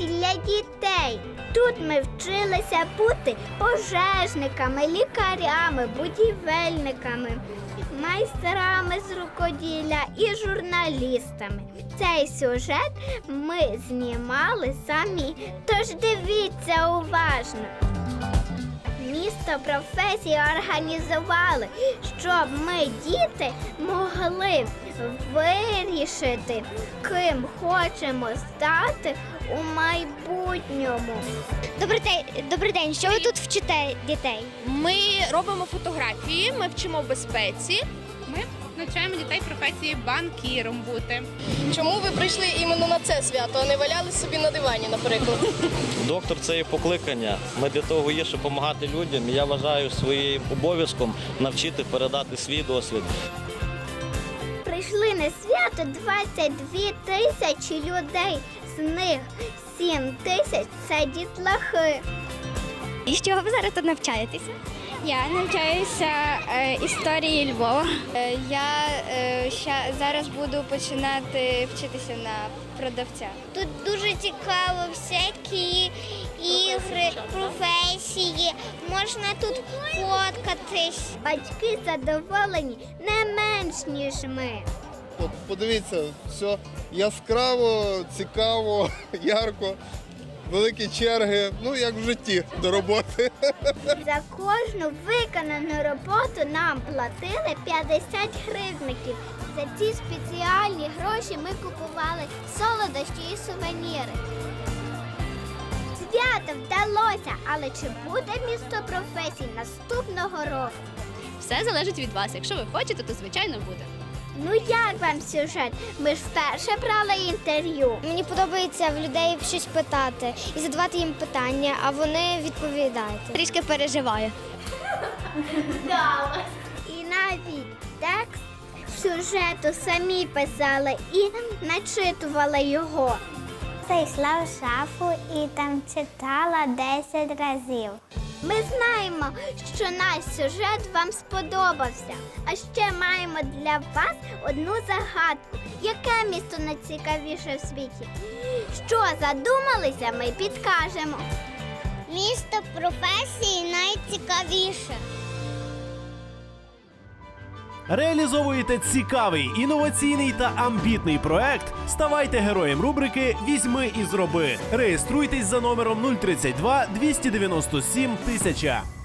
професій для дітей. Тут ми вчилися бути пожежниками, лікарями, будівельниками, майстрами з рукоділля і журналістами. Цей сюжет ми знімали самі, тож дивіться уважно. Місто професії організували, щоб ми, діти, могли вирішити, ким хочемо стати у майбутньому. Добрий день, добрий день. Що ви тут вчите дітей? Ми робимо фотографії, ми вчимо безпеці. Навчаємо дітей професії банкіром бути. Чому ви прийшли іменно на це свято, а не валяли собі на дивані, наприклад? Доктор це є покликання. Ми для того є, щоб допомагати людям. І я вважаю своїм обов'язком навчити передати свій досвід. Прийшли на свято 22 тисячі людей. З них 7 тисяч це дітлахи. І чого ви зараз тут навчаєтеся? Я навчаюся е, історії Львова. Е, я е, ща, зараз буду починати вчитися на продавця. Тут дуже цікаво, всякі ігри, професії. Можна тут фоткатись. Батьки задоволені не менш ніж ми. От подивіться, все яскраво, цікаво, ярко, великі черги, ну як в житті до роботи. За кожну виконану роботу нам платили 50 гривників. За ці спеціальні гроші ми купували солодощі і сувеніри. Свято вдалося, але чи буде місто професій наступного року? Все залежить від вас. Якщо ви хочете, то звичайно буде. Ну як вам сюжет? Ми ж вперше брали інтерв'ю. Мені подобається в людей щось питати і задавати їм питання, а вони відповідають. Трішки переживаю. І навіть текст сюжету самі писали і начитували його. Зайшла в шафу і там читала 10 разів. Ми знаємо, що наш сюжет вам сподобався. А ще маємо для вас одну загадку. Яке місто найцікавіше в світі? Що задумалися, ми підкажемо. Місто професії найцікавіше. Реалізовуєте цікавий, інноваційний та амбітний проект. Ставайте героєм рубрики Візьми і зроби. Реєструйтесь за номером 032 297 1000.